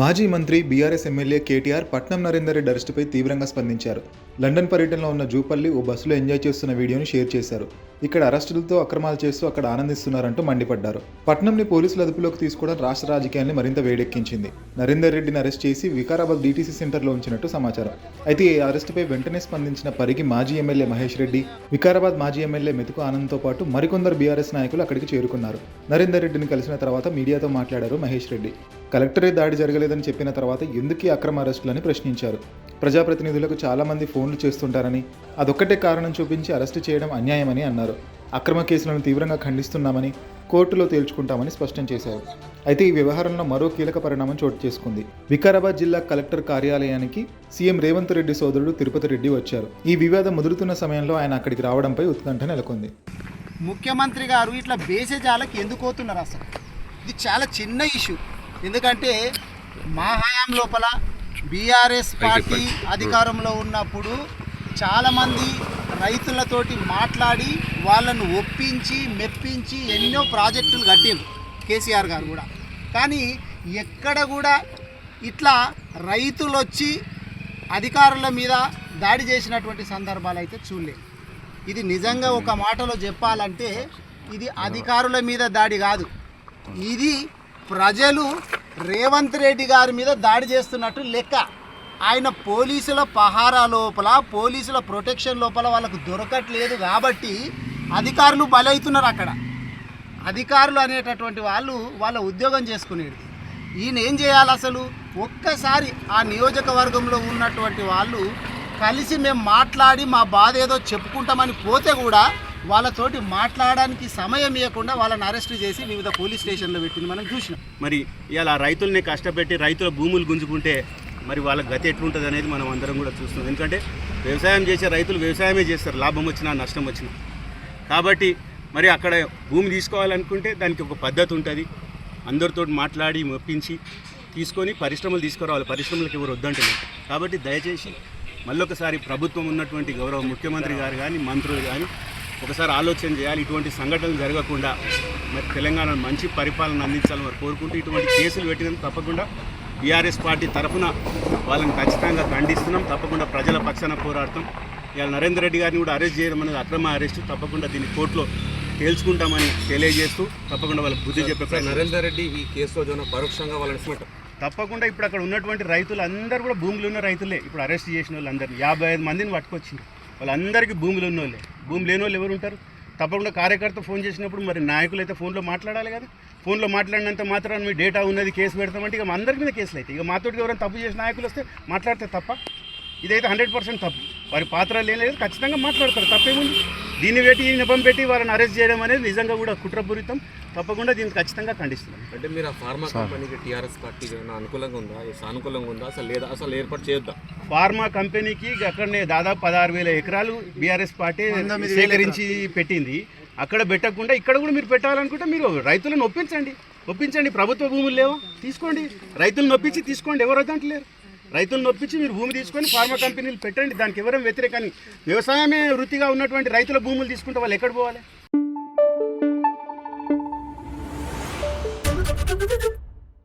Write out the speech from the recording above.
మాజీ మంత్రి BRS MLA KTR Patnam Narender Reddy అరెస్టుపై తీవ్రంగా స్పందించారు. లండన్ పర్యటనలో ఉన్న జూపల్లి ఓ బస్సులో ఎంజాయ్ చేస్తున్న వీడియోను షేర్ చేశారు. ఇక్కడ అరెస్టులతో అక్రమాలు చేస్తూ అక్కడ ఆనందిస్తున్నారంటూ మండిపడ్డారు. పట్నంని పోలీసుల అదుపులోకి తీసుకోవడం రాష్ట్ర రాజకీయాన్ని మరింత వేడెక్కించింది. నరేందర్ రెడ్డిని అరెస్ట్ చేసి వికారాబాద్ డీటీసీ సెంటర్లో ఉంచినట్టు సమాచారం. అయితే ఈ అరెస్టుపై వెంటనే స్పందించిన పరిగి మాజీ ఎమ్మెల్యే మహేష్ రెడ్డి వికారాబాద్ మాజీ ఎమ్మెల్యే మెతుకు ఆనంద్తో పాటు మరికొందరు బీఆర్ఎస్ నాయకులు అక్కడికి చేరుకున్నారు. నరేందర్ రెడ్డిని కలిసిన తర్వాత మీడియాతో మాట్లాడారు మహేష్ రెడ్డి. కలెక్టరే దాడి జరగలేదని చెప్పిన తర్వాత ఎందుకు అక్రమ అరెస్టులని ప్రశ్నించారు? ప్రజాప్రతినిధులకు చాలామంది ఫోన్లు చేస్తుంటారని అదొక్కటే కారణం చూపించి అరెస్టు చేయడం అన్యాయమని అన్నారు. అక్రమ కేసులను తీవ్రంగా ఖండిస్తున్నామని కోర్టులో తేల్చుకుంటామని స్పష్టం చేశారు. అయితే ఈ వ్యవహారంలో మరో కీలక పరిణామం చోటు చేసుకుంది. వికారాబాద్ జిల్లా కలెక్టర్ కార్యాలయానికి సీఎం రేవంత్ రెడ్డి సోదరుడు తిరుపతి రెడ్డి వచ్చారు. ఈ వివాదం ముదురుతున్న సమయంలో ఆయన అక్కడికి రావడంపై ఉత్కంఠ నెలకొంది. ముఖ్యమంత్రి గారు ఇట్లా బేసేజాలకు ఎందుకు అవుతున్నారు అసలు? ఇది చాలా చిన్న ఇష్యూ. ఎందుకంటే మా హయాం లోపల బీఆర్ఎస్ పార్టీ అధికారంలో ఉన్నప్పుడు చాలామంది రైతులతోటి మాట్లాడి వాళ్ళను ఒప్పించి మెప్పించి ఎన్నో ప్రాజెక్టులు కట్టిండ్రు కేసీఆర్ గారు కూడా. కానీ ఎక్కడ కూడా ఇట్లా రైతులు వచ్చి అధికారుల మీద దాడి చేసినటువంటి సందర్భాలు అయితే చూడలేదు ఇది నిజంగా ఒక మాటలో చెప్పాలంటే ఇది అధికారుల మీద దాడి కాదు. ఇది ప్రజలు రేవంత్ రెడ్డి గారి మీద దాడి చేస్తున్నట్టు లెక్క. ఆయన పోలీసుల పహారా లోపల పోలీసుల ప్రొటెక్షన్ లోపల వాళ్ళకు దొరకట్లేదు కాబట్టి అధికారులు బలవుతున్నారు అక్కడ. అధికారులు అనేటటువంటి వాళ్ళు వాళ్ళ ఉద్యోగం చేసుకునేది. ఈయన ఏం చేయాలి అసలు? ఒక్కసారి ఆ నియోజకవర్గంలో ఉన్నటువంటి వాళ్ళు కలిసి మేము మాట్లాడి మా బాధ ఏదో చెప్పుకుంటామని పోతే కూడా వాళ్ళతోటి మాట్లాడడానికి సమయం ఇవ్వకుండా వాళ్ళని అరెస్ట్ చేసి వివిధ పోలీస్ స్టేషన్లో పెట్టింది. మనం చూసినాం. మరి ఇలా రైతుల్ని కష్టపెట్టి రైతుల భూములు గుంజుకుంటే మరి వాళ్ళ గతి ఎట్లుంటుంది అనేది మనం అందరం కూడా చూస్తున్నాం. ఎందుకంటే వ్యవసాయం చేసే రైతులు వ్యవసాయమే చేస్తారు. లాభం వచ్చినా నష్టం వచ్చినా. కాబట్టి మరి అక్కడ భూమి తీసుకోవాలనుకుంటే దానికి ఒక పద్ధతి ఉంటుంది. అందరితో మాట్లాడి మెప్పించి తీసుకొని పరిశ్రమలు తీసుకురావాలి. పరిశ్రమలకు ఎవరు వద్దంటున్నారు కాబట్టి దయచేసి మళ్ళొకసారి ప్రభుత్వం ఉన్నటువంటి గౌరవ ముఖ్యమంత్రి గారు కానీ మంత్రులు కానీ ఒకసారి ఆలోచన చేయాలి ఇటువంటి సంఘటనలు జరగకుండా. మరి తెలంగాణ మంచి పరిపాలన అందించాలని మరి కోరుకుంటూ ఇటువంటి కేసులు పెట్టినందుకు తప్పకుండా బీఆర్ఎస్ పార్టీ తరఫున వాళ్ళని ఖచ్చితంగా ఖండిస్తున్నాం. తప్పకుండా ప్రజల పక్షాన పోరాడతాం. ఇవాళ నరేందర్ రెడ్డి గారిని కూడా అరెస్ట్ చేయడం అనేది అక్రమ అరెస్ట్. తప్పకుండా దీన్ని కోర్టులో తేల్చుకుంటామని తెలియజేస్తూ తప్పకుండా వాళ్ళకి బుద్ధి చెప్పే నరేందర్ రెడ్డి ఈ కేసులో జోన పరోక్షంగా వాళ్ళని తప్పకుండా ఇప్పుడు అక్కడ ఉన్నటువంటి రైతులు అందరూ కూడా భూములు ఉన్న రైతులే. ఇప్పుడు అరెస్ట్ చేసిన వాళ్ళందరినీ యాభై ఐదు మందిని పట్టుకొచ్చింది వాళ్ళందరికీ భూములు ఉన్న వాళ్ళే భూమి లేని వాళ్ళు ఎవరు ఉంటారు? తప్పకుండా కార్యకర్త ఫోన్ చేసినప్పుడు మరి నాయకులు అయితే ఫోన్లో మాట్లాడాలి కదా. ఫోన్లో మాట్లాడినంత మాత్రం మీ డేటా ఉన్నది కేసు పెడతామంటే ఇక అందరి మీద కేసులు అయితే ఇక మాతోటి ఎవరైనా తప్పు చేసిన నాయకులు వస్తే మాట్లాడితే తప్ప ఇదైతే హండ్రెడ్ పర్సెంట్ తప్పు. వారి పాత్ర లేదు ఖచ్చితంగా మాట్లాడతారు తప్పేముంది? దీన్ని పెట్టి ఈ నెపం పెట్టి వారిని అరెస్ట్ చేయడం అనేది నిజంగా కూడా కుట్రపూరితం. తప్పకుండా దీన్ని ఖచ్చితంగా ఖండిస్తున్నాం. అంటే మీరు ఆ ఫార్మా కంపెనీకి టీఆర్ఎస్ ఏమైనా అనుకూలంగా ఉందా? సానుకూలంగా ఉందా? అసలు లేదా అసలు ఏర్పాటు చేయొద్దా? ఫార్మా కంపెనీకి అక్కడనే దాదాపు పదహారు వేల ఎకరాలు బీఆర్ఎస్ పార్టీ సేకరించి పెట్టింది. అక్కడ పెట్టకుండా ఇక్కడ కూడా మీరు పెట్టాలనుకుంటే మీరు రైతులను ఒప్పించండి. ఒప్పించండి. ప్రభుత్వ భూములు లేవా. తీసుకోండి. రైతులను ఒప్పించి తీసుకోండి. ఎవరు వద్దంటలేరు రైతులను నొప్పించి మీరు భూమి తీసుకొని ఫార్మా కంపెనీలు పెట్టండి. దానికి ఎవరైనా వ్యతిరేకాన్ని వ్యవసాయమే వృత్తిగా ఉన్నటువంటి రైతుల భూములు తీసుకుంటే వాళ్ళు ఎక్కడ పోవాలి?